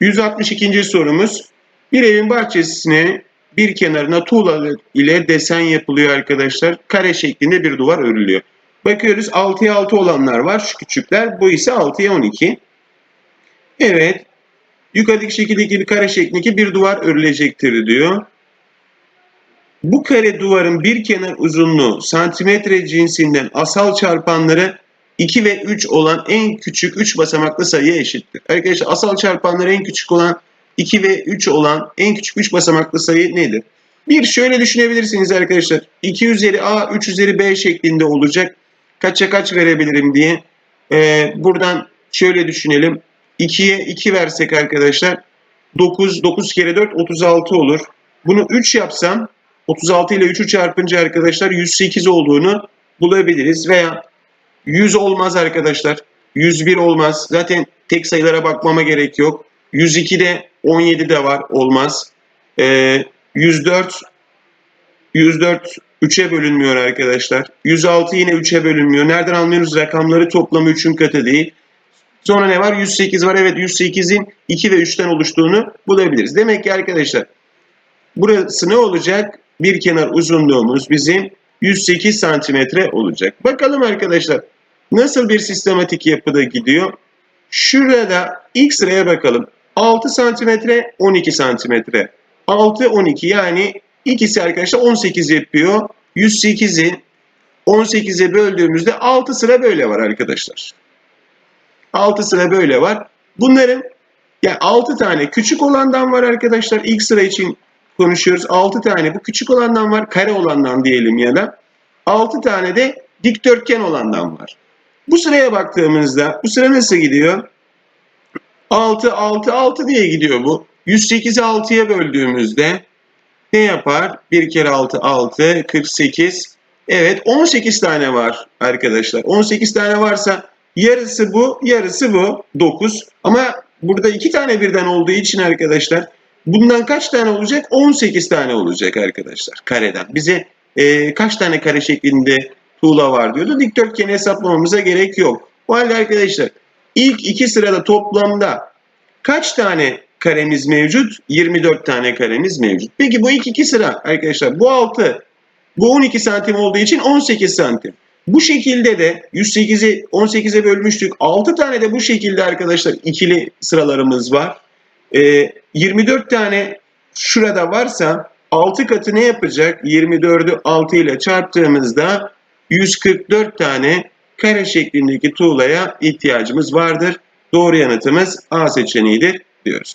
162. sorumuz. Bir evin bahçesine bir kenarına tuğla ile desen yapılıyor arkadaşlar. Kare şeklinde bir duvar örülüyor. Bakıyoruz 6'ya 6 olanlar var şu küçükler. Bu ise 6'ya 12. Evet. Yukarıdaki şekildeki bir kare şeklindeki bir duvar örülecektir diyor. Bu kare duvarın bir kenar uzunluğu santimetre cinsinden asal çarpanları 2 ve 3 olan en küçük 3 basamaklı sayıya eşittir. Arkadaşlar asal çarpanları en küçük olan 2 ve 3 olan en küçük 3 basamaklı sayı nedir? Bir şöyle düşünebilirsiniz arkadaşlar. 2 üzeri A, 3 üzeri B şeklinde olacak. Kaça kaç verebilirim diye. Ee, buradan şöyle düşünelim. 2'ye 2 versek arkadaşlar 9, 9 kere 4 36 olur. Bunu 3 yapsam 36 ile 3'ü çarpınca arkadaşlar 108 olduğunu bulabiliriz. Veya 100 olmaz arkadaşlar. 101 olmaz. Zaten tek sayılara bakmama gerek yok. 102 de 17 de var olmaz. Ee, 104 104 3'e bölünmüyor arkadaşlar. 106 yine 3'e bölünmüyor. Nereden anlıyoruz? Rakamları toplamı 3'ün katı değil. Sonra ne var? 108 var. Evet 108'in 2 ve 3'ten oluştuğunu bulabiliriz. Demek ki arkadaşlar burası ne olacak? Bir kenar uzunluğumuz bizim 108 santimetre olacak. Bakalım arkadaşlar nasıl bir sistematik yapıda gidiyor? Şurada ilk sıraya bakalım. 6 santimetre 12 santimetre. 6 12 yani ikisi arkadaşlar 18 yapıyor. 108'i 18'e böldüğümüzde 6 sıra böyle var arkadaşlar. 6 sıra böyle var. Bunların yani 6 tane küçük olandan var arkadaşlar. İlk sıra için konuşuyoruz. 6 tane bu küçük olandan var. Kare olandan diyelim ya da. 6 tane de dikdörtgen olandan var. Bu sıraya baktığımızda bu sıra nasıl gidiyor? 6 6 6 diye gidiyor bu. 108'i 6'ya böldüğümüzde ne yapar? 1 kere 6 6 48. Evet 18 tane var arkadaşlar. 18 tane varsa yarısı bu, yarısı bu 9. Ama burada 2 tane birden olduğu için arkadaşlar bundan kaç tane olacak? 18 tane olacak arkadaşlar kareden. Bize e, kaç tane kare şeklinde tuğla var diyordu. Dikdörtgeni hesaplamamıza gerek yok. O halde arkadaşlar ilk iki sırada toplamda kaç tane karemiz mevcut? 24 tane karemiz mevcut. Peki bu ilk iki sıra arkadaşlar bu 6 bu 12 santim olduğu için 18 santim. Bu şekilde de 108'i 18'e bölmüştük. 6 tane de bu şekilde arkadaşlar ikili sıralarımız var. Ee, 24 tane şurada varsa 6 katı ne yapacak? 24'ü 6 ile çarptığımızda 144 tane kare şeklindeki tuğlaya ihtiyacımız vardır. Doğru yanıtımız A seçeneğidir diyoruz.